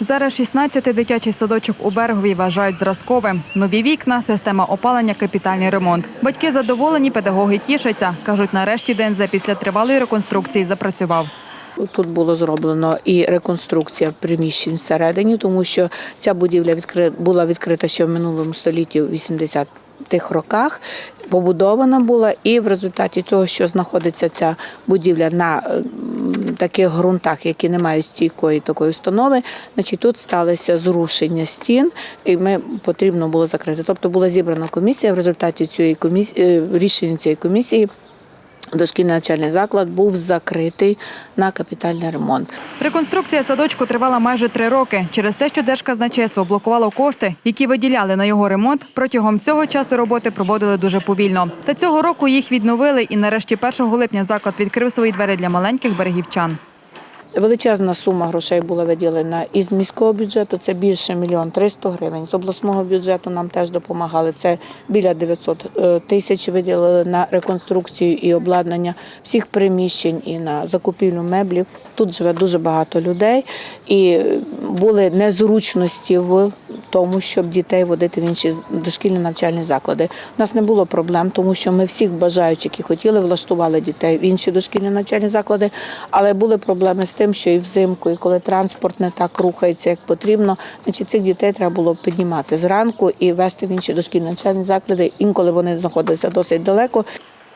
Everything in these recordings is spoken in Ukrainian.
Зараз 16-й дитячий садочок у Берегові вважають зразковим. Нові вікна, система опалення, капітальний ремонт. Батьки задоволені, педагоги тішаться. Кажуть, нарешті ДНЗ після тривалої реконструкції запрацював. Тут було зроблено і реконструкція приміщень всередині, тому що ця будівля була відкрита ще в минулому столітті, в 80-х роках. Побудована була, і в результаті того, що знаходиться ця будівля на м, таких ґрунтах, які не мають стійкої такої установи, значить тут сталося зрушення стін, і ми потрібно було закрити. Тобто була зібрана комісія. В результаті цієї комісії рішення цієї комісії. Дошкільний навчальний заклад був закритий на капітальний ремонт. Реконструкція садочку тривала майже три роки. Через те, що Держказначейство блокувало кошти, які виділяли на його ремонт, протягом цього часу роботи проводили дуже повільно. Та цього року їх відновили, і нарешті 1 липня заклад відкрив свої двері для маленьких берегівчан. Величезна сума грошей була виділена із міського бюджету. Це більше мільйон 300 гривень. З обласного бюджету нам теж допомагали. Це біля 900 е, тисяч виділили на реконструкцію і обладнання всіх приміщень і на закупівлю меблів. Тут живе дуже багато людей, і були незручності в тому, щоб дітей водити в інші дошкільні навчальні заклади. У нас не було проблем, тому що ми всіх бажаючих, які хотіли, влаштували дітей в інші дошкільні навчальні заклади, але були проблеми з тим, що і взимку, і коли транспорт не так рухається, як потрібно, значить цих дітей треба було піднімати зранку і вести в інші дошкільні навчальні заклади. Інколи вони знаходилися досить далеко.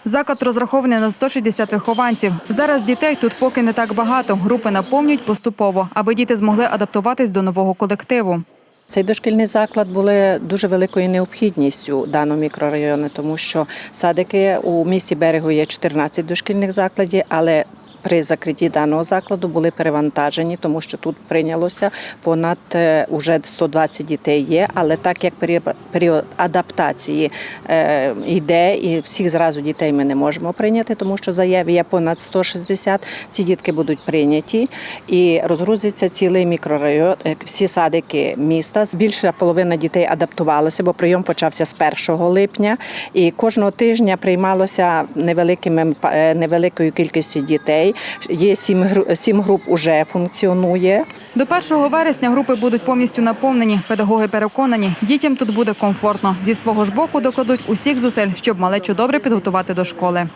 Заклад розрахований на 160 вихованців. Зараз дітей тут поки не так багато. Групи наповнюють поступово, аби діти змогли адаптуватись до нового колективу. Цей дошкільний заклад були дуже великою необхідністю даного мікрорайону, тому що садики у місті берегу є 14 дошкільних закладів, але при закритті даного закладу були перевантажені, тому що тут прийнялося понад е, уже 120 дітей є. Але так як період- адаптації е, йде, і всіх зразу дітей ми не можемо прийняти, тому що заяв є понад 160, ці дітки будуть прийняті і розгрузиться цілий мікрорайон, е, всі садики міста. Більша половина дітей адаптувалася, бо прийом почався з 1 липня, і кожного тижня приймалося невеликими невеликою кількістю дітей. Є сім сім груп уже функціонує. До 1 вересня групи будуть повністю наповнені. Педагоги переконані, дітям тут буде комфортно. Зі свого ж боку докладуть усіх зусиль, щоб малечу добре підготувати до школи.